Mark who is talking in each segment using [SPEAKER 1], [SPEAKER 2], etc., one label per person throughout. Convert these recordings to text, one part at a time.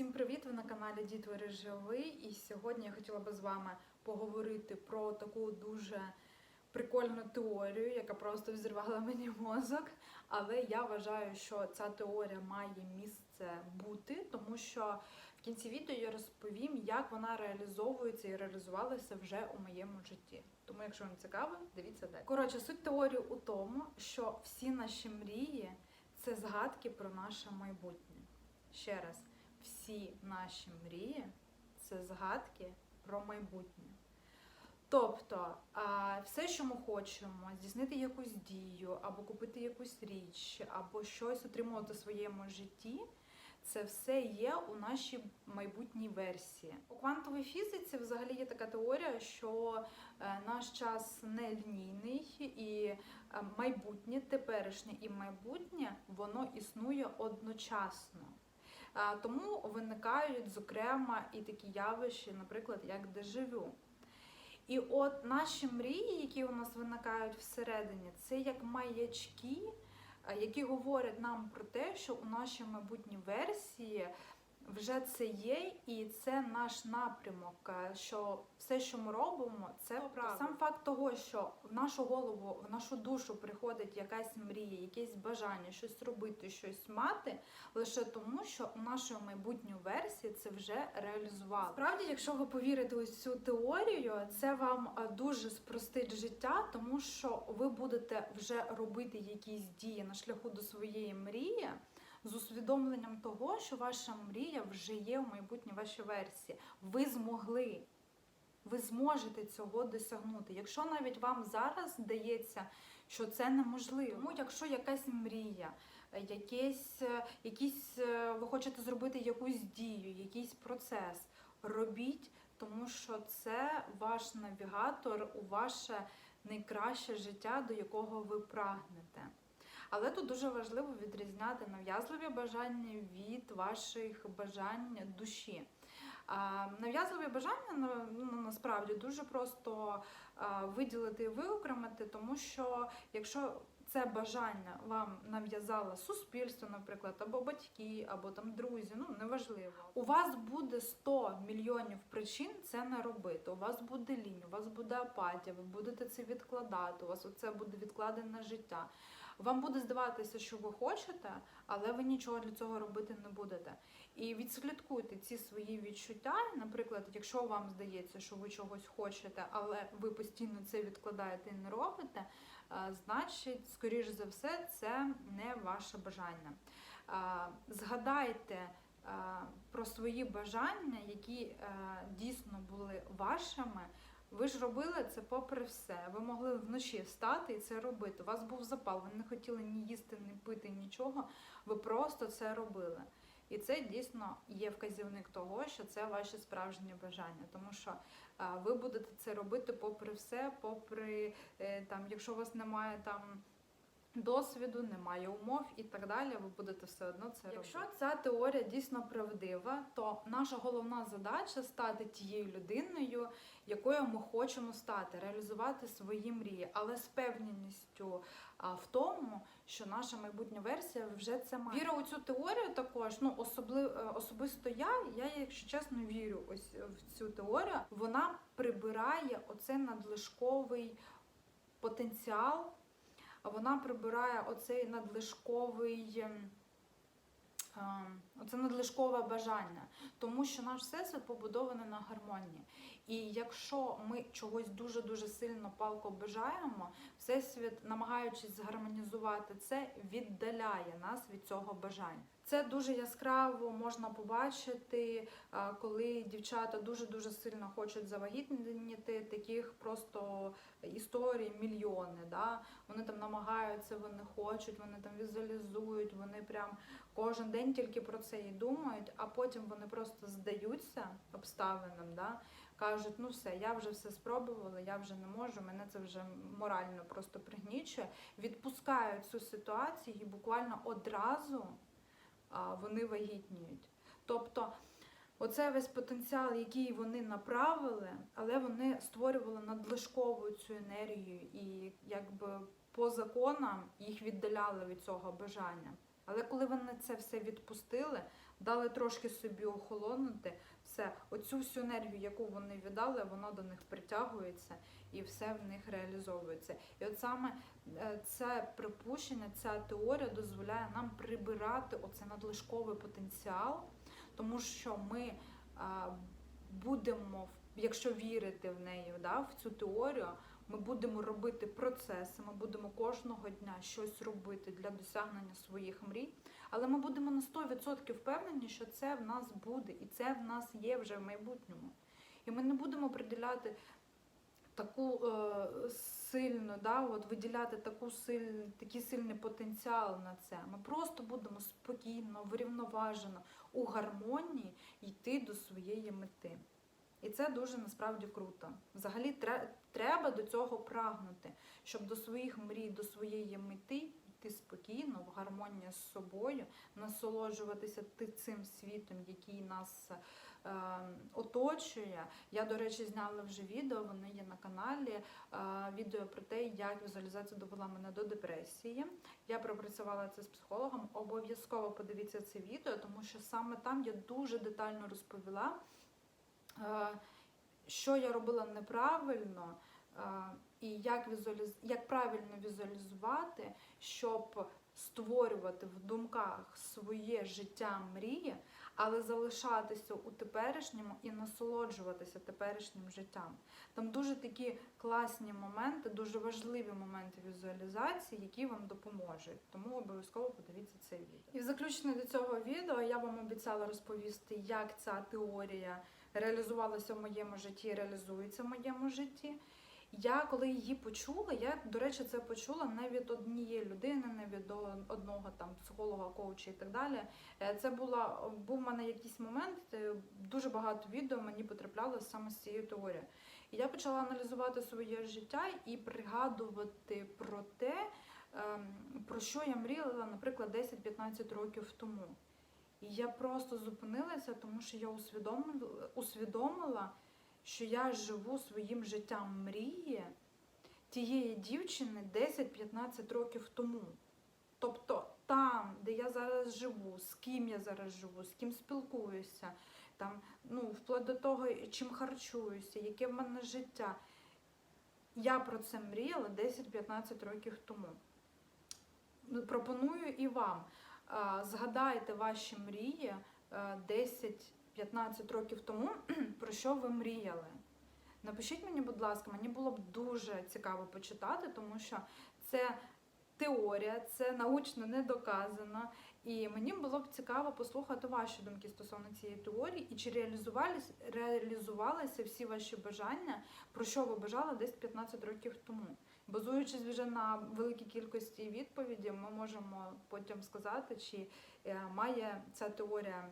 [SPEAKER 1] Всім привіт! Ви на каналі Дітвори Живий. І сьогодні я хотіла би з вами поговорити про таку дуже прикольну теорію, яка просто взірвала мені мозок. Але я вважаю, що ця теорія має місце бути, тому що в кінці відео я розповім, як вона реалізовується і реалізувалася вже у моєму житті. Тому, якщо вам цікаво, дивіться далі. Коротше, суть теорії у тому, що всі наші мрії це згадки про наше майбутнє. Ще раз, всі наші мрії це згадки про майбутнє. Тобто, все, що ми хочемо, здійснити якусь дію, або купити якусь річ, або щось отримувати в своєму житті, це все є у нашій майбутній версії. У квантовій фізиці взагалі є така теорія, що е, наш час не лінійний, і е, майбутнє, теперішнє і майбутнє, воно існує одночасно. А, Тому виникають, зокрема, і такі явища, наприклад, як дежавю. І от наші мрії, які у нас виникають всередині, це як маячки, які говорять нам про те, що у нашій майбутній версії вже це є, і це наш напрямок. Що все, що ми робимо, це правда. Сам факт того, що в нашу голову, в нашу душу приходить якась мрія, якесь бажання, щось робити, щось мати, лише тому, що у нашої майбутньої версії це вже реалізувало. Справді, якщо ви повірите у цю теорію, це вам дуже спростить життя, тому що ви будете вже робити якісь дії на шляху до своєї мрії з усвідомленням того, що ваша мрія вже є у майбутній вашій версії. Ви змогли. Ви зможете цього досягнути. Якщо навіть вам зараз здається, що це неможливо. Тому якщо якась мрія, е, е, якісь, е, ви хочете зробити якусь дію, якийсь процес, робіть, тому що це ваш навігатор у ваше найкраще життя, до якого ви прагнете. Але тут дуже важливо відрізняти нав'язливі бажання від ваших бажань душі. Нав'язливі бажання ну, насправді дуже просто виділити і виокремити, тому що якщо це бажання вам нав'язало суспільство, наприклад, або батьки, або там друзі, ну неважливо. У вас буде 100 мільйонів причин це не робити. У вас буде лінь, у вас буде апатія, ви будете це відкладати, у вас це буде відкладене життя. Вам буде здаватися, що ви хочете, але ви нічого для цього робити не будете. І відслідкуйте ці свої відчуття. Наприклад, якщо вам здається, що ви чогось хочете, але ви постійно це відкладаєте і не робите, е, значить, скоріш за все, це не ваше бажання. Е, Згадайте е, про свої бажання, які е, дійсно були вашими. Ви ж робили це попри все. Ви могли вночі встати і це робити. У вас був запал, ви не хотіли ні їсти, ні пити, нічого. Ви просто це робили. І це дійсно є вказівник того, що це ваші справжні бажання, тому що ви будете це робити попри все, попри е, там, якщо у вас немає там. Досвіду, немає умов і так далі, ви будете все одно це робити. Якщо ця теорія дійсно правдива, то наша головна задача стати тією людиною, якою ми хочемо стати, реалізувати свої мрії, але з певністю в тому, що наша майбутня версія вже це має. Віра у цю теорію також, ну особливо особисто я, я, якщо чесно, вірю ось в цю теорію. Вона прибирає оцей надлишковий потенціал, вона прибирає оцей надлишковий. ем, ем, надлишкове бажання, тому що наш всесвіт побудований на гармонії. І якщо ми чогось дуже-дуже сильно палко бажаємо, всесвіт, намагаючись згармонізувати це, віддаляє нас від цього бажання. Це дуже яскраво можна побачити, коли дівчата дуже-дуже сильно хочуть завагітніти, таких просто історій мільйони. Да? Вони там намагаються, вони хочуть, вони там візуалізують, вони прям кожен день тільки про це і думають, а потім вони просто здаються обставинам, да? Кажуть, ну все, я вже все спробувала, я вже не можу, мене це вже морально просто пригнічує. Відпускають цю ситуацію і буквально одразу вони вагітніють. Тобто, оце весь потенціал, який вони направили, але вони створювали надлишкову цю енергію і якби по законам їх віддаляли від цього бажання. Але коли вони це все відпустили, дали трошки собі охолонути, оцю всю енергію, яку вони віддали, вона до них притягується і все в них реалізовується. І от саме е, це припущення, ця теорія дозволяє нам прибирати оцей надлишковий потенціал, тому що ми будемо, якщо вірити в неї, да, в цю теорію, ми будемо робити процеси, ми будемо кожного дня щось робити для досягнення своїх мрій, але ми будемо на 100% впевнені, що це в нас буде, і це в нас є вже в майбутньому. І ми не будемо приділяти таку е, сильну, да, от виділяти таку силь, такий сильний потенціал на це. Ми просто будемо спокійно, врівноважено, у гармонії йти до своєї мети. І це дуже насправді круто. Взагалі треба до цього прагнути, щоб до своїх мрій, до своєї мети йти спокійно, в гармонії з собою, насолоджуватися ти- цим світом, який нас е, оточує. Я, до речі, зняла вже відео, вони є на каналі. Е, відео про те, як візуалізація довела мене до депресії. Я пропрацювала це з психологом. Обов'язково подивіться це відео, тому що саме там я дуже детально розповіла, що я робила неправильно. е, І як візуаліз... як правильно візуалізувати, щоб створювати в думках своє життя мрії, але залишатися у теперішньому і насолоджуватися теперішнім життям. Там дуже такі класні моменти, дуже важливі моменти візуалізації, які вам допоможуть. Тому обов'язково подивіться це відео. І в заключення до цього відео я вам обіцяла розповісти, як ця теорія реалізувалася в моєму житті, реалізується в моєму житті. Я коли її почула, я, до речі, це почула не від однієї людини, не від одного там психолога, коуча і так далі. Е, Це була був в мене якийсь момент, е, дуже багато відео мені потрапляло саме з цією теорією. І я почала аналізувати своє життя і пригадувати про те, ем, про що я мріяла, наприклад, 10-15 років тому. І я просто зупинилася, тому що я усвідомила, що я живу своїм життям мрії тієї дівчини 10-15 років тому. Тобто там, де я зараз живу, з ким я зараз живу, з ким спілкуюся, там, ну, вплоть до того, чим харчуюся, яке в мене життя. Я про це мріяла 10-15 років тому. Ну, Пропоную і вам. Згадайте ваші мрії 10 15 років тому, про що ви мріяли. Напишіть мені, будь ласка, мені було б дуже цікаво почитати, тому що це теорія, це научно не доказано. І мені було б цікаво послухати ваші думки стосовно цієї теорії і чи реалізувалися, реалізувалися всі ваші бажання, про що ви бажали десь 15 років тому. Базуючись вже на великій кількості відповідей, ми можемо потім сказати, чи е, має ця теорія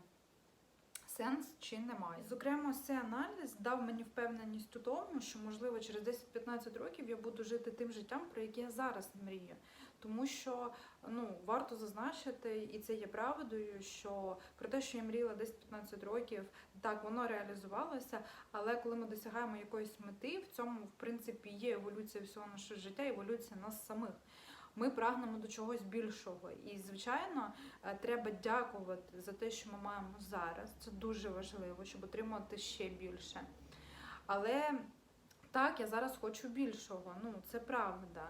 [SPEAKER 1] сенс чи немає. Зокрема, цей аналіз дав мені впевненість у тому, що можливо через 10-15 років я буду жити тим життям, про яке я зараз мрію. Тому що ну варто зазначити, і це є правдою, що про те, що я мріяла 10-15 років, так воно реалізувалося. Але коли ми досягаємо якоїсь мети, в цьому в принципі є еволюція всього нашого життя, еволюція нас самих. Ми прагнемо до чогось більшого. І, звичайно, е, треба дякувати за те, що ми маємо зараз. Це дуже важливо, щоб отримати ще більше. Але так, я зараз хочу більшого. Ну, це правда.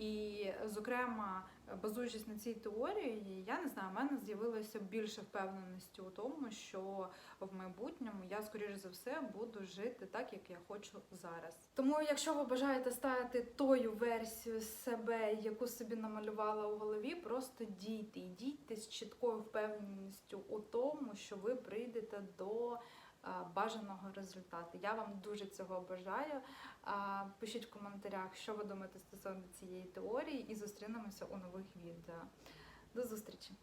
[SPEAKER 1] І, зокрема, базуючись на цій теорії, я не знаю, в мене з'явилося більше впевненості у тому, що в майбутньому я, скоріш за все, буду жити так, як я хочу зараз. Тому, якщо ви бажаєте стати тою версією себе, яку собі намалювала у голові, просто дійте і дійте з чіткою впевненістю у тому, що ви прийдете до бажаного результату. Я вам дуже цього бажаю. Пишіть в коментарях, що ви думаєте стосовно цієї теорії, і зустрінемося у нових відео. До зустрічі!